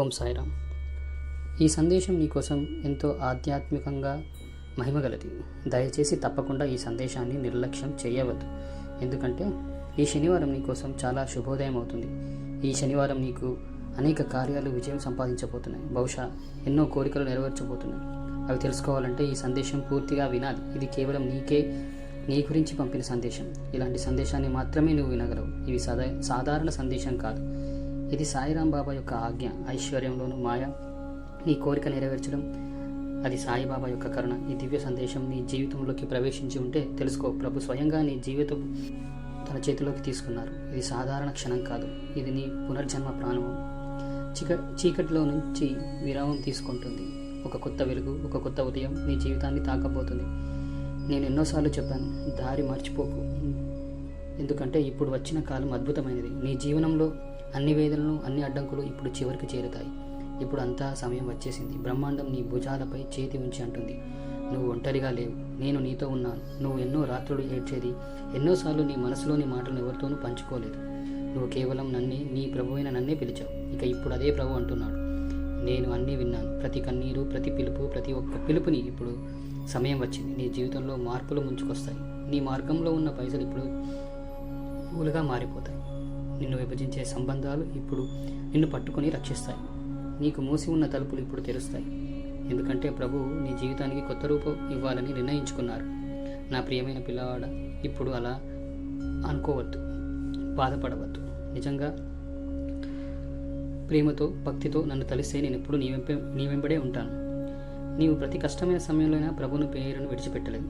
ఓం సాయిరామ్. ఈ సందేశం నీకోసం ఎంతో ఆధ్యాత్మికంగా మహిమగలది. దయచేసి తప్పకుండా ఈ సందేశాన్ని నిర్లక్ష్యం చేయవద్దు. ఎందుకంటే ఈ శనివారం నీకోసం చాలా శుభోదయం అవుతుంది. ఈ శనివారం నీకు అనేక కార్యాలు విజయం సంపాదించబోతున్నాయి. బహుశా ఎన్నో కోరికలు నెరవేర్చబోతున్నాయి. అవి తెలుసుకోవాలంటే ఈ సందేశం పూర్తిగా వినాలి. ఇది కేవలం నీకే నీ గురించి పంపిన సందేశం. ఇలాంటి సందేశాన్ని మాత్రమే నువ్వు వినగలవు. ఇవి సాదా సాధారణ సందేశం కాదు. ఇది సాయిరాం బాబా యొక్క ఆజ్ఞ ఐశ్వర్యంలోను మాయ. నీ కోరిక నెరవేర్చడం అది సాయిబాబా యొక్క కరుణ. ఈ దివ్య సందేశం నీ జీవితంలోకి ప్రవేశించి ఉంటే తెలుసుకో ప్రభు స్వయంగా నీ జీవితం తన చేతిలోకి తీసుకున్నారు. ఇది సాధారణ క్షణం కాదు ఇది నీ పునర్జన్మ ప్రాణము చిక చీకటిలో నుంచి విరామం తీసుకుంటుంది. ఒక కొత్త వెలుగు ఒక కొత్త ఉదయం నీ జీవితాన్ని తాకబోతుంది. నేను ఎన్నోసార్లు చెప్పాను దారి మర్చిపోకు. ఎందుకంటే ఇప్పుడు వచ్చిన కాలం అద్భుతమైనది. నీ జీవనంలో అన్ని వేదనలు అన్ని అడ్డంకులు ఇప్పుడు చివరికి చేరుతాయి. ఇప్పుడు అంతా సమయం వచ్చేసింది. బ్రహ్మాండం నీ భుజాలపై చేతి ఉంచి అంటుంది. నువ్వు ఒంటరిగా లేవు. నేను నీతో ఉన్నాను. నువ్వు ఎన్నో రాత్రులు ఏడ్చేది ఎన్నోసార్లు నీ మనసులోని మాటలను ఎవరితోనూ పంచుకోలేదు. నువ్వు కేవలం నన్నే నీ ప్రభు అయిన నన్నే పిలిచావు. ఇక ఇప్పుడు అదే ప్రభు అంటున్నాడు. నేను అన్నీ విన్నాను. ప్రతి కన్నీరు ప్రతి పిలుపు ప్రతి ఒక్క పిలుపుని ఇప్పుడు సమయం వచ్చింది. నీ జీవితంలో మార్పులు ముంచుకొస్తాయి. నీ మార్గంలో ఉన్న పైసలు ఇప్పుడు పువ్వులుగా మారిపోతాయి. నిన్ను విభజించే సంబంధాలు ఇప్పుడు నిన్ను పట్టుకొని రక్షిస్తాయి. నీకు మూసి ఉన్న తలుపులు ఇప్పుడు తెరుస్తాయి. ఎందుకంటే ప్రభు నీ జీవితానికి కొత్త రూపం ఇవ్వాలని నిర్ణయించుకున్నారు. నా ప్రియమైన పిల్లవాడ ఇప్పుడు అలా అనుకోవద్దు. బాధపడవద్దు. నిజంగా ప్రేమతో భక్తితో నన్ను తలిస్తే నేను ఎప్పుడు నీ వెంపే నీ వెంబడే ఉంటాను. నీవు ప్రతి కష్టమైన సమయంలోనైనా ప్రభుని పేరును విడిచిపెట్టలేదు.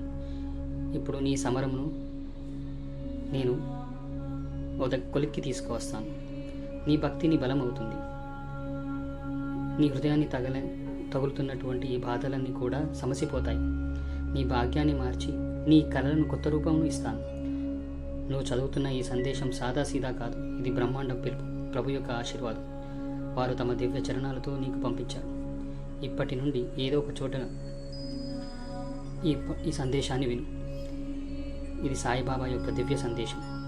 ఇప్పుడు నీ సమరమును నేను కొలిక్కి తీసుకువస్తాను. నీ భక్తి నీ బలం అవుతుంది. నీ హృదయాన్ని తగల తగులుతున్నటువంటి ఈ బాధలన్నీ కూడా సమసిపోతాయి. నీ భాగ్యాన్ని మార్చి నీ కళలను కొత్త రూపంను ఇస్తాను. నువ్వు చదువుతున్న ఈ సందేశం సాదాసీదా కాదు. ఇది బ్రహ్మాండం పిలుపు ప్రభు యొక్క ఆశీర్వాదం. వారు తమ దివ్య చరణాలతో నీకు పంపించారు. ఇప్పటి నుండి ఏదో ఒక చోట ఈ ఈ సందేశాన్ని విను. ఇది సాయిబాబా యొక్క దివ్య సందేశం.